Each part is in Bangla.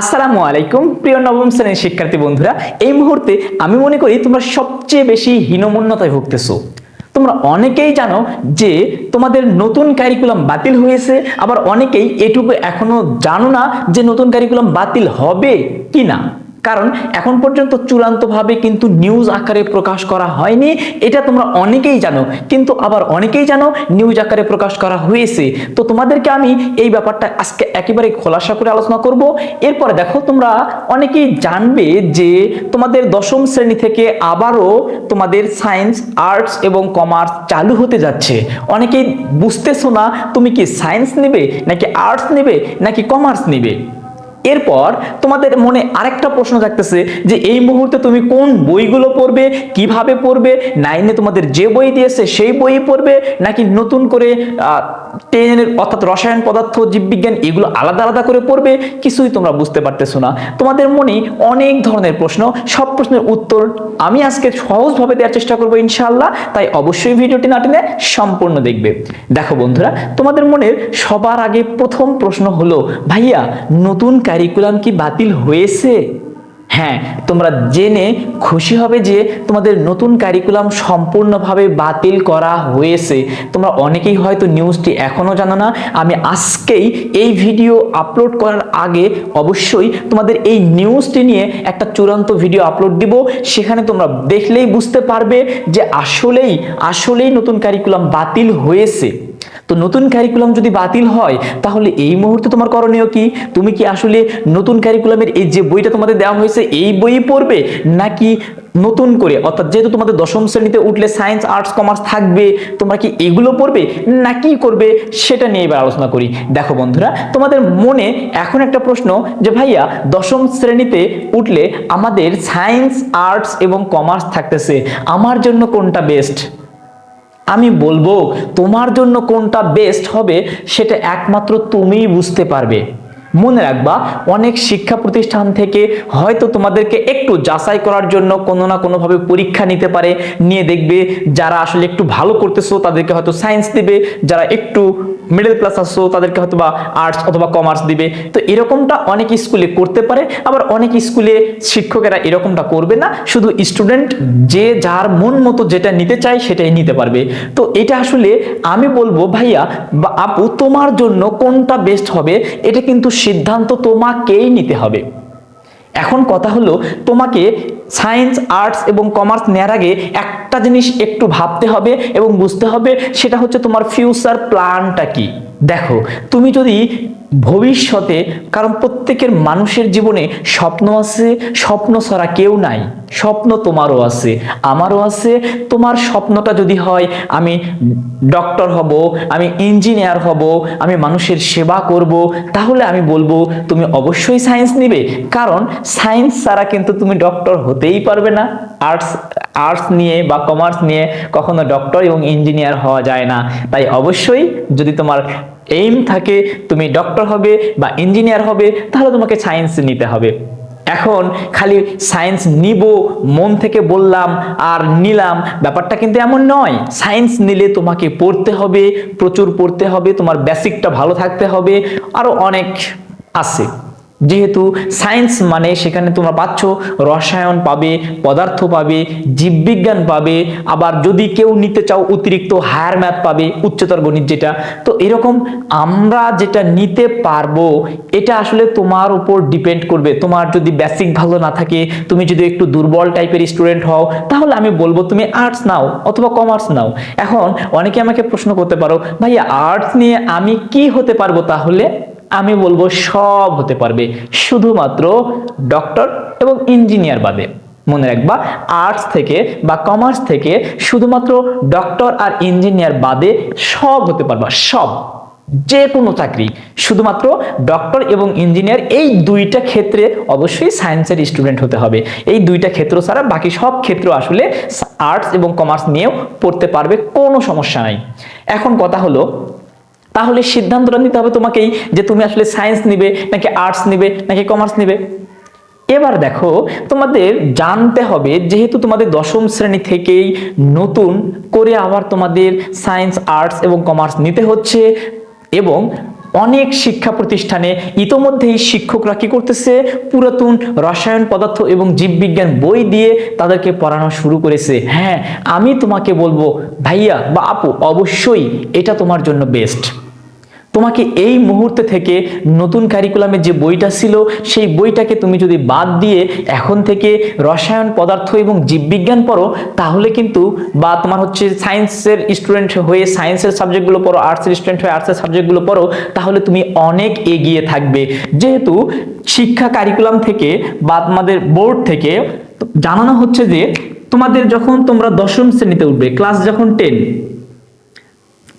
আসসালামু আলাইকুম, প্রিয় নবম শ্রেণির শিক্ষার্থী বন্ধুরা। এই মুহূর্তে আমি মনে করি তোমরা সবচেয়ে বেশি হীনমন্যতায় ভুগতেছো। তোমরা অনেকেই জানো যে তোমাদের নতুন কারিকুলাম বাতিল হয়েছে, আবার অনেকেই এটুকু এখনও জানো না যে নতুন কারিকুলাম বাতিল হবে কি না কারণ এখন পর্যন্ত চূড়ান্তভাবে কিন্তু নিউজ আকারে প্রকাশ করা হয়নি, এটা তোমরা অনেকেই জানো। কিন্তু আবার অনেকেই জানো নিউজ আকারে প্রকাশ করা হয়েছে। তো তোমাদেরকে আমি এই ব্যাপারটা আজকে একেবারে খোলাসা করে আলোচনা করব। এরপরে দেখো, তোমরা অনেকেই জানবে যে তোমাদের দশম শ্রেণি থেকে আবারও তোমাদের সায়েন্স আর্টস এবং কমার্স চালু হতে যাচ্ছে। অনেকেই বুঝতেছো না, তুমি কি সায়েন্স নেবে, নাকি আর্টস নেবে, নাকি কমার্স নেবে? এরপর তোমাদের মনে আরেকটা প্রশ্ন থাকতেছে যে এই মুহূর্তে তুমি কোন বইগুলো পড়বে, কীভাবে পড়বে নাইনে তোমাদের যে বই দিয়েছে সেই বই পড়বে নাকি নতুন করে টেনের অর্থাৎ রসায়ন পদার্থ, জীববিজ্ঞান, এগুলো আলাদা আলাদা করে পড়বে, কিছুই তোমরা বুঝতে পারতেছো না। তোমাদের মনে অনেক ধরনের প্রশ্ন, সব প্রশ্নের উত্তর আমি আজকে সহজভাবে দেওয়ার চেষ্টা করব ইনশাআল্লাহ, তাই অবশ্যই ভিডিওটি না টেনে সম্পূর্ণ দেখবে। দেখো বন্ধুরা, তোমাদের মনের সবার আগে প্রথম প্রশ্ন হলো, ভাইয়া, নতুন কারিকুলাম কি বাতিল হয়েছে? হ্যাঁ তোমরা জেনে খুশি হবে যে তোমাদের নতুন কারিকুলাম সম্পূর্ণভাবে বাতিল করা হয়েছে। তোমরা অনেকেই হয়তো নিউজটি এখনও জানো না। আমি আজকেই এই ভিডিও আপলোড করার আগে অবশ্যই তোমাদের এই নিউজটি নিয়ে একটা চূড়ান্ত ভিডিও আপলোড দিব। সেখানে তোমরা দেখলেই বুঝতে পারবে যে আসলেই আসলেই নতুন কারিকুলাম বাতিল হয়েছে। তো নতুন ক্যারিকুলাম যদি বাতিল হয়, তাহলে এই মুহূর্তে তোমার করণীয় কি? তুমি কি আসলে নতুন ক্যারিকুলামের এই যে বইটা তোমাদের দেওয়া হয়েছে, এই বই পড়বে? নাকি নতুন করে? অর্থাৎ যেহেতু তোমাদের দশম শ্রেণীতে উঠলে সায়েন্স আর্টস কমার্স থাকবে, তোমরা কি এগুলো পড়বে? না কি করবে? সেটা নিয়ে এবার আলোচনা করি। দেখো বন্ধুরা, তোমাদের মনে এখন একটা প্রশ্ন যে, ভাইয়া, দশম শ্রেণীতে উঠলে আমাদের সায়েন্স আর্টস এবং কমার্স থাকতেছে, আমার জন্য কোনটা বেস্ট আমি বলব তোমার জন্য কোনটা বেস্ট হবে সেটা একমাত্র তুমিই বুঝতে পারবে। মনে রাখবা, অনেক শিক্ষা প্রতিষ্ঠান থেকে হয়তো তোমাদেরকে একটু যাচাই করার জন্য কোনো না কোনোভাবে পরীক্ষা নিতে পারে। নিয়ে দেখবে যারা আসলে একটু ভালো করতেছো, তাদেরকে হয়তো সায়েন্স দিবে। যারা একটু মিডল ক্লাস আসছো তাদেরকে হয়তো বা আর্টস অথবা কমার্স দিবে। তো এরকমটা অনেক স্কুলে করতে পারে, আবার অনেক স্কুলে শিক্ষকেরা এরকমটা করবে না। শুধু স্টুডেন্ট যে যার মন মতো যেটা নিতে চায়, সেটাই নিতে পারবে। তো এটা আসলে আমি বলব, ভাইয়া, বা আপু, তোমার জন্য কোনটা বেস্ট হবে, এটা কিন্তু সিদ্ধান্ত তোমাকেই নিতে হবে। এখন কথা হলো, তোমাকে সায়েন্স, আর্টস এবং কমার্স নেওয়ার আগে একটা জিনিস একটু ভাবতে হবে এবং বুঝতে হবে, সেটা হচ্ছে তোমার ফিউচার প্ল্যানটা কি। দেখো, তুমি যদি ভবিষ্যতে, কারণ প্রত্যেকের মানুষের জীবনে স্বপ্ন আছে, স্বপ্ন ছাড়া কেউ নাই। স্বপ্ন তোমারও আছে, আমারও আছে। তোমার স্বপ্নটা যদি হয়, আমি ডক্টর হব, আমি ইঞ্জিনিয়ার হব, আমি মানুষের সেবা করব, তাহলে আমি বলব, তুমি অবশ্যই সায়েন্স নিবে। কারণ সায়েন্স ছাড়া কিন্তু তুমি ডক্টর হতেই পারবে না। আর্টস আর্টস নিয়ে বা কমার্স নিয়ে কখনো ডক্টর এবং ইঞ্জিনিয়ার হওয়া যায় না। তাই অবশ্যই যদি তোমার এইম থাকে, তুমি ডক্টর হবে বা ইঞ্জিনিয়ার হবে, তাহলে তোমাকে সায়েন্স নিতে হবে। এখন খালি সায়েন্স নিব, মন থেকে বললাম আর নিলাম, ব্যাপারটা কিন্তু এমন নয়। সায়েন্স নিলে তোমাকে পড়তে হবে, প্রচুর পড়তে হবে, তোমার বেসিকটা ভালো থাকতে হবে আরও অনেক আছে। যেহেতু সায়েন্স মানে সেখানে তোমরা পাচ্ছ, রসায়ন পাবে, পদার্থ পাবে, জীববিজ্ঞান পাবে, আবার যদি কেউ নিতে চাও অতিরিক্ত হায়ার ম্যাথ পাবে, উচ্চতর গণিত যেটা, তো এরকম আমরা যেটা নিতে পারব, এটা আসলে তোমার উপর ডিপেন্ড করবে। তোমার যদি বেসিক ভালো না থাকে, তুমি যদি একটু দুর্বল টাইপের স্টুডেন্ট হও, তাহলে আমি বলব তুমি আর্টস নাও অথবা কমার্স নাও। এখন অনেকে আমাকে প্রশ্ন করতে পারো, ভাইয়া আর্টস নিয়ে আমি কি হতে পারব তাহলে? আমি বলব সব হতে পারবে, শুধুমাত্র ডক্টর এবং ইঞ্জিনিয়ার বাদে। মনে রাখবা আর্টস থেকে বা কমার্স থেকে শুধুমাত্র ডক্টর আর ইঞ্জিনিয়ার বাদে সব হতে পারবা, সব। যে কোনো চাকরি, শুধুমাত্র ডক্টর এবং ইঞ্জিনিয়ার এই দুইটা ক্ষেত্রে অবশ্যই সায়েন্সের স্টুডেন্ট হতে হবে। এই দুইটা ক্ষেত্র ছাড়া বাকি সব ক্ষেত্র আসলে আর্টস এবং কমার্স নিয়েও পড়তে পারবে, কোনো সমস্যা নাই। এখন কথা হলো তাহলে সিদ্ধান্তটা নিতে হবে তোমাকেই যে তুমি আসলে সায়েন্স নিবে, নাকি আর্টস নিবে, নাকি কমার্স নিবে। এবার দেখো, তোমাদের জানতে হবে, যেহেতু তোমাদের দশম শ্রেণি থেকেই নতুন করে আবার তোমাদের সায়েন্স আর্টস এবং কমার্স নিতে হচ্ছে, এবং অনেক শিক্ষা প্রতিষ্ঠানে ইতোমধ্যেই শিক্ষকরা কি করতেছে? পুরাতন রসায়ন পদার্থ এবং জীববিজ্ঞান বই দিয়ে তাদেরকে পড়ানো শুরু করেছে। হ্যাঁ আমি তোমাকে বলব, ভাইয়া বা আপু, অবশ্যই এটা তোমার জন্য বেস্ট তোমাকে এই মুহূর্তে থেকে নতুন কারিকুলামে যে বইটা ছিল, সেই বইটাকে তুমি যদি বাদ দিয়ে এখন থেকে রসায়ন পদার্থ এবং জীববিজ্ঞান পড়ো, তাহলে কিন্তু বা তোমার হচ্ছে সায়েন্সের স্টুডেন্ট হয়ে সায়েন্সের সাবজেক্টগুলো পড়ো আর্টসের স্টুডেন্ট হয়ে আর্টসের সাবজেক্টগুলো পড়ো, তাহলে তুমি অনেক এগিয়ে থাকবে। যেহেতু শিক্ষা কারিকুলাম থেকে বা তোমাদের বোর্ড থেকে জানানো হচ্ছে যে তোমাদের যখন তোমরা দশম শ্রেণীতে উঠবে ক্লাস যখন টেন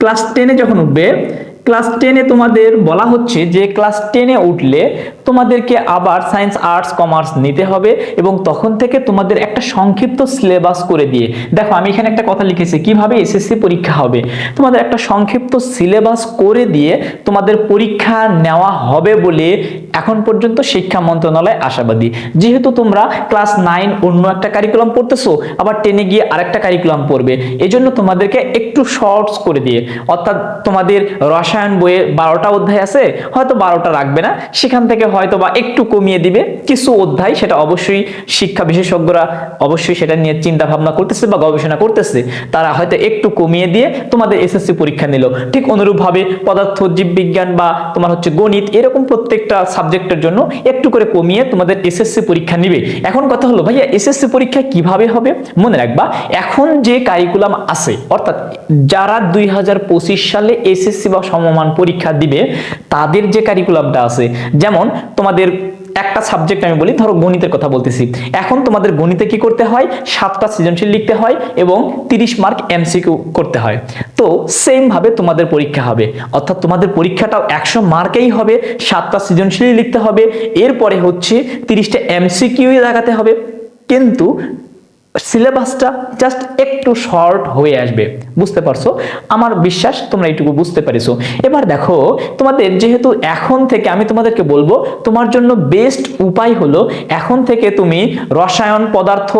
ক্লাস টেনে যখন উঠবে ক্লাস টেনে তোমাদের বলা হচ্ছে যে ক্লাস টেনে উঠলে তোমাদেরকে আবার সায়েন্স আর্টস কমার্স নিতে হবে এবং তখন থেকে তোমাদের একটা সংক্ষিপ্ত সিলেবাস করে দিয়ে, দেখো আমি এখানে একটা কথা লিখেছি, কীভাবে এসএসসি পরীক্ষা হবে? তোমাদের একটা সংক্ষিপ্ত সিলেবাস করে দিয়ে তোমাদের পরীক্ষা নেওয়া হবে বলে এখন পর্যন্ত শিক্ষা মন্ত্রণালয় আশাবাদী। যেহেতু তোমরা ক্লাস নাইন অন্য একটা কারিকুলাম পড়তেছো, আবার টেনে গিয়ে আরেকটা কারিকুলাম পড়বে, এজন্য তোমাদেরকে একটু শর্টস করে দিয়ে, অর্থাৎ তোমাদের রসায়ন বইয়ে বারোটা অধ্যায় আছে, হয়তো বারোটা রাখবে না। সেখান থেকে হয়তো বা একটু কমিয়ে দিবে। কিছু অধ্যায় সেটা অবশ্যই শিক্ষা বিশেষজ্ঞরা অবশ্যই সেটা নিয়ে চিন্তা ভাবনা করতেছে বা গবেষণা করতেছে। তারা হয়তো একটু কমিয়ে দিয়ে তোমাদের এসএসসি পরীক্ষা নিল। ঠিক অনুরূপভাবে পদার্থ, জীববিজ্ঞান বা তোমার হচ্ছে গণিত এরকম প্রত্যেকটা সাবজেক্টের জন্য একটু করে কমিয়ে তোমাদের এসএসসি পরীক্ষা নিবে। এখন কথা হলো, ভাইয়া, এসএসসি পরীক্ষা কীভাবে হবে? মনে রাখবা, এখন যে কারিকুলাম আছে, অর্থাৎ যারা দুই হাজার পঁচিশ সালে এসএসসি বা সমমান পরীক্ষা দিবে, তাদের যে কারিকুলামটা আছে, যেমন তোমাদের একটা সাবজেক্ট আমি বলি, ধরো গণিতের কথা বলতেছি। এখন তোমাদের গণিতে কি করতে হয়? সাতটা সৃজনশীল লিখতে হয় এবং তিরিশ মার্ক এমসিকিউ করতে হয়। তো সেম ভাবে তোমাদের পরীক্ষা হবে। অর্থাৎ তোমাদের পরীক্ষাটাও একশো মার্কেই হবে, সাতটা সৃজনশীল লিখতে হবে, এরপরে হচ্ছে তিরিশটা এমসিকিউ লাগাতে হবে। কিন্তু সিলেবাসটা জাস্ট একটু শর্ট হয়ে আসবে। বুঝতে পারছ? আমার বিশ্বাস তোমরা এইটুকু বুঝতে পারিছো। এবার দেখো, তোমাদের যেহেতু এখন থেকে আমি তোমাদেরকে বলব, তোমার জন্য বেস্ট উপায় হলো এখন থেকে তুমি রসায়ন পদার্থ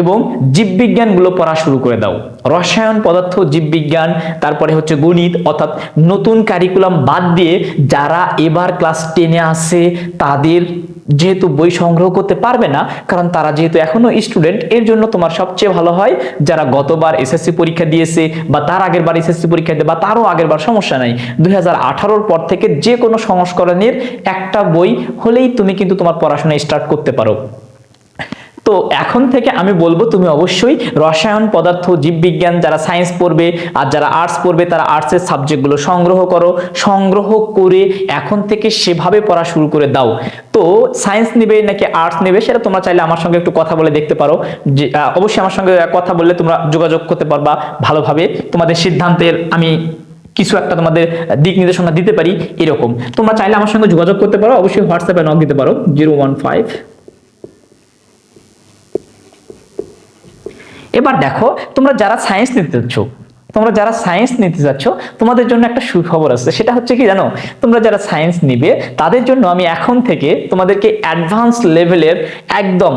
এবং জীববিজ্ঞানগুলো পড়া শুরু করে দাও। রসায়ন পদার্থ, জীববিজ্ঞান, তারপরে হচ্ছে গণিত, অর্থাৎ নতুন কারিকুলাম বাদ দিয়ে যারা এবার ক্লাস টেনে আসে তাদের যেহেতু বই সংগ্রহ করতে পারবে না, কারণ তারা যেহেতু এখনও স্টুডেন্ট এর জন্য তোমার সবচেয়ে ভালো হয় যারা গতবার এসএসসি পরীক্ষা দিয়েছে বা তার আগের বার এসএসসি পরীক্ষা দিতে বা তারও আগের বার, সমস্যা নাই। দুই পর থেকে যে কোনো সংস্করণের একটা বই হলেই তুমি কিন্তু তোমার পড়াশোনা স্টার্ট করতে পারো। তো এখন থেকে আমি বলব তুমি অবশ্যই রসায়ন পদার্থ, জীববিজ্ঞান যারা সায়েন্স পড়বে আর যারা আর্টস পড়বে তারা আর্টসের সাবজেক্টগুলো সংগ্রহ করো। সংগ্রহ করে এখন থেকে সেভাবে পড়া শুরু করে দাও। তো সায়েন্স নেবে নাকি আর্টস নেবে সেটা তোমরা চাইলে আমার সঙ্গে একটু কথা বলে দেখতে পারো। যে অবশ্যই আমার সঙ্গে কথা বললে তোমরা যোগাযোগ করতে পারবা ভালোভাবে। তোমাদের সিদ্ধান্তের আমি কিছু একটা তোমাদের দিক নির্দেশনা দিতে পারি এরকম। তোমরা চাইলে আমার সঙ্গে যোগাযোগ করতে পারো। অবশ্যই হোয়াটসঅ্যাপে নক দিতে পারো। জিরো ওয়ান ফাইভ এবার দেখো তোমরা যারা সায়েন্স নিতে চাচ্ছ তোমরা যারা সায়েন্স নিতে যাচ্ছ, তোমাদের জন্য একটা সুখবর আছে। সেটা হচ্ছে কি জানো? তোমরা যারা সায়েন্স নিবে, তাদের জন্য আমি এখন থেকে তোমাদেরকে অ্যাডভান্স লেভেলের একদম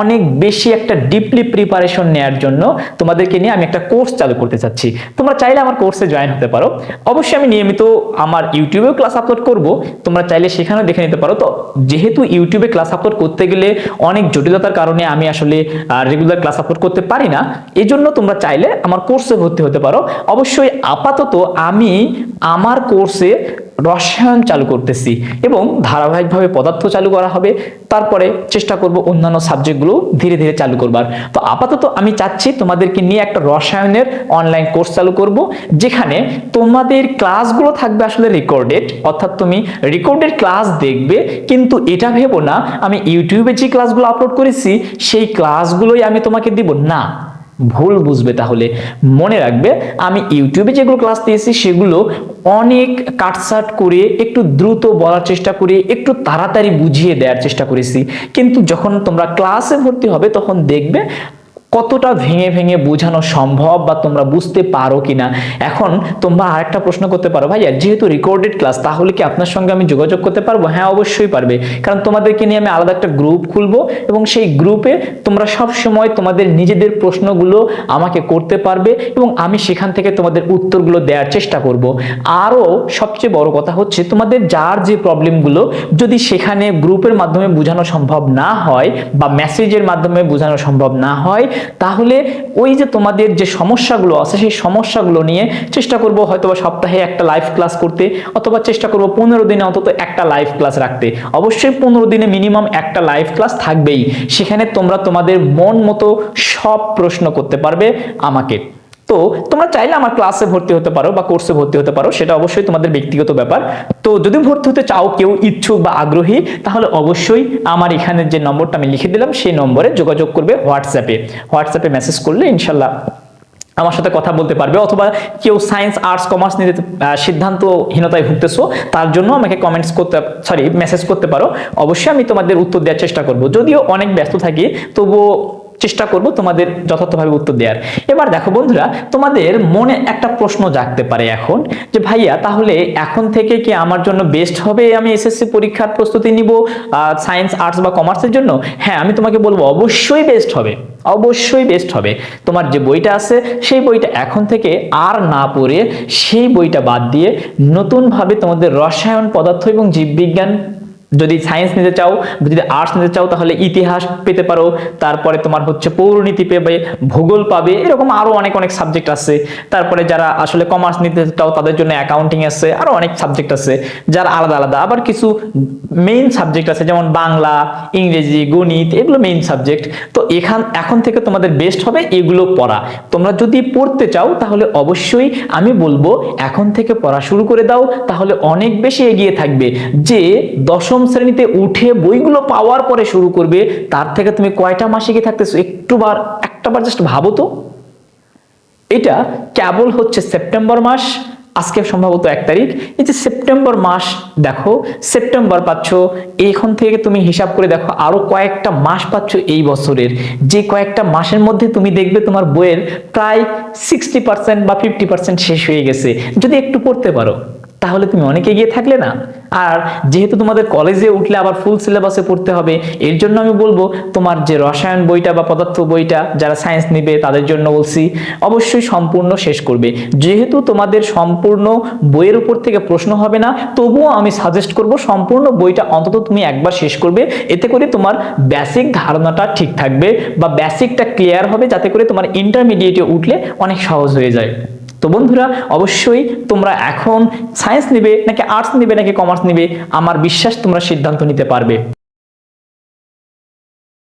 অনেক বেশি একটা ডিপলি প্রিপারেশন নেওয়ার জন্য তোমাদেরকে নিয়ে আমি একটা কোর্স চালু করতে চাচ্ছি। তোমরা চাইলে আমার কোর্সে জয়েন হতে পারো। অবশ্যই আমি নিয়মিত আমার ইউটিউবেও ক্লাস আপলোড করব। তোমরা চাইলে সেখানেও দেখে নিতে পারো। তো যেহেতু ইউটিউবে ক্লাস আপলোড করতে গেলে অনেক জটিলতার কারণে আমি আসলে রেগুলার ক্লাস আপলোড করতে পারি না এই জন্য তোমরা চাইলে আমার কোর্সে ভর্তি হতে পারো। অবশ্যই আপাতত আমি আমার কোর্সে রসায়ন চালু করতেছি এবং ধারাবাহিকভাবে পদার্থ চালু করা হবে। তারপরে চেষ্টা করব অন্যান্য সাবজেক্টগুলো ধীরে ধীরে চালু করবার। তো আপাতত আমি চাচ্ছি তোমাদেরকে নিয়ে একটা রসায়নের অনলাইন কোর্স চালু করব, যেখানে তোমাদের ক্লাসগুলো থাকবে আসলে রেকর্ডেড অর্থাৎ তুমি রেকর্ডেড ক্লাস দেখবে, কিন্তু এটা ভেবো না, আমি ইউটিউবে যে ক্লাসগুলো আপলোড করেছি, সেই ক্লাসগুলোই আমি তোমাকে দিব। না ভুল বুঝবে তাহলে মনে রাখবে। আমি ইউটিউবে যেগুলো ক্লাস দিয়েছি, সেগুলো অনেক কাটসাট করে, একটু দ্রুত বলার চেষ্টা করে, একটু তাড়াতাড়ি বুঝিয়ে দেওয়ার চেষ্টা করেছি। কিন্তু যখন তোমরা ক্লাসে ভর্তি হবে, তখন দেখবে কতটা ভেঙে ভেঙে বোঝানো সম্ভব বা তোমরা বুঝতে পারো কিনা? এখন তোমরা আরেকটা প্রশ্ন করতে পারো, ভাইয়া, যেহেতু রেকর্ডেড ক্লাস তাহলে কি আপনার সঙ্গে আমি যোগাযোগ করতে পারব? হ্যাঁ অবশ্যই পারবে। কারণ তোমাদেরকে নিয়ে আমি আলাদা একটা গ্রুপ খুলবো এবং সেই গ্রুপে তোমরা সব সময় তোমাদের নিজেদের প্রশ্নগুলো আমাকে করতে পারবে এবং আমি সেখান থেকে তোমাদের উত্তরগুলো দেওয়ার চেষ্টা করব। আরও সবচেয়ে বড় কথা হচ্ছে, তোমাদের যার যে প্রবলেমগুলো যদি সেখানে গ্রুপের মাধ্যমে বোঝানো সম্ভব না হয় বা মেসেজের মাধ্যমে বোঝানো সম্ভব না হয় তাহলে ওই যে তোমাদের যে সমস্যাগুলো আছে, সেই সমস্যাগুলো নিয়ে চেষ্টা করব হয়তো সপ্তাহে একটা লাইভ ক্লাস করতে, অথবা চেষ্টা করব পনেরো দিনে অন্তত একটা লাইভ ক্লাস রাখতে। অবশ্যই পনেরো দিনে মিনিমাম একটা লাইভ ক্লাস থাকবেই। সেখানে তোমরা তোমাদের মন মতো সব প্রশ্ন করতে পারবে আমাকে। তো তোমরা চাইলে আমার ক্লাসে ভর্তি হতে পারো বা কোর্সে ভর্তি হতে পারো সেটা অবশ্যই তোমাদের ব্যক্তিগত ব্যাপার। তো যদি ভর্তি হতে চাও কেউ ইচ্ছুক বা আগ্রহী তাহলে অবশ্যই আমার এখানে যে নম্বরটা আমি লিখে দিলাম সেই নম্বরে যোগাযোগ করবে হোয়াটসঅ্যাপে। হোয়াটসঅ্যাপে মেসেজ করলে ইনশাল্লাহ আমার সাথে কথা বলতে পারবে অথবা কেউ সায়েন্স আর্টস কমার্স আহ, সিদ্ধান্তহীনতায় ভুগতেছো তার জন্য আমাকে কমেন্টস করতে সরি মেসেজ করতে পারো। অবশ্যই আমি তোমাদের উত্তর দেওয়ার চেষ্টা করব। যদিও অনেক ব্যস্ত থাকি তবুও চেষ্টা করব তোমাদের যথার্থভাবে উত্তর দেওয়ার এবার দেখো বন্ধুরা, তোমাদের মনে একটা প্রশ্ন জাগতে পারে এখন, যে ভাইয়া, তাহলে এখন থেকে কি আমার জন্য বেস্ট হবে আমি এসএসসি পরীক্ষার প্রস্তুতি নিব সায়েন্স আর্টস বা কমার্সের জন্য? হ্যাঁ আমি তোমাকে বলব অবশ্যই বেস্ট হবে, অবশ্যই বেস্ট হবে। তোমার যে বইটা আছে, সেই বইটা এখন থেকে আর না পড়ে সেই বইটা বাদ দিয়ে নতুনভাবে তোমাদের রসায়ন পদার্থ এবং জীববিজ্ঞান যদি সায়েন্স নিতে চাও, যদি আর্টস নিতে চাও, তাহলে ইতিহাস পেতে পারো। তারপরে তোমার হচ্ছে পৌরনীতি পেবে, ভূগোল পাবে, এরকম আরও অনেক অনেক সাবজেক্ট আছে। তারপরে যারা আসলে কমার্স নিতে চাও, তাদের জন্য অ্যাকাউন্টিং আছে আরও অনেক সাবজেক্ট আছে, যারা আলাদা আলাদা। আবার কিছু মেইন সাবজেক্ট আছে, যেমন বাংলা, ইংরেজি, গণিত, এগুলো মেইন সাবজেক্ট তো এখান, এখন থেকে তোমাদের বেস্ট হবে এগুলো পড়া। তোমরা যদি পড়তে চাও, তাহলে অবশ্যই আমি বলব, এখন থেকে পড়া শুরু করে দাও, তাহলে অনেক বেশি এগিয়ে থাকবে। যে দশম শ্রেণীতে উঠে বইগুলো পাওয়ার পরে শুরু করবে, তার থেকে তুমি কয়টা মাসে গিয়ে থাকতেছো? একটু বার একটা বার জাস্ট ভাবো তো। এটা কেবল হচ্ছে সেপ্টেম্বর মাস, আজকে সম্ভবত এক তারিখ। এই যে সেপ্টেম্বর মাস, দেখো, সেপ্টেম্বর পাচ্ছ এখন থেকে তুমি হিসাব করে দেখো, আরও কয়েকটা মাস পাচ্ছ এই বছরের। যে কয়েকটা মাসের মধ্যে তুমি দেখবে তোমার বইয়ের প্রায় সিক্সটি পার্সেন্ট বা ফিফটি পার্সেন্ট শেষ হয়ে গেছে। যদি একটু পড়তে পারো। তাহলে তুমি অনেক এগিয়ে থাকলে না। আর যেহেতু তোমাদের কলেজে উঠলে আবার ফুল সিলেবাসে পড়তে হবে, এর জন্য আমি বলব তোমার যে রসায়ন বইটা বা পদার্থ বইটা যারা সায়েন্স নেবে তাদের জন্য বলছি, অবশ্যই সম্পূর্ণ শেষ করবে। যেহেতু তোমাদের সম্পূর্ণ বইয়ের উপর থেকে প্রশ্ন হবে না, তবুও আমি সাজেস্ট করব সম্পূর্ণ বইটা অন্তত তুমি একবার শেষ করবে। এতে করে তোমার বেসিক ধারণাটা ঠিক থাকবে বা বেসিকটা ক্লিয়ার হবে, যাতে করে তোমার ইন্টারমিডিয়েটে উঠলে অনেক সহজ হয়ে যায়। তো বন্ধুরা, অবশ্যই তোমরা এখন সায়েন্স নেবে নাকি আর্টস নেবে নাকি কমার্স নেবে? আমার বিশ্বাস তোমরা সিদ্ধান্ত নিতে পারবে।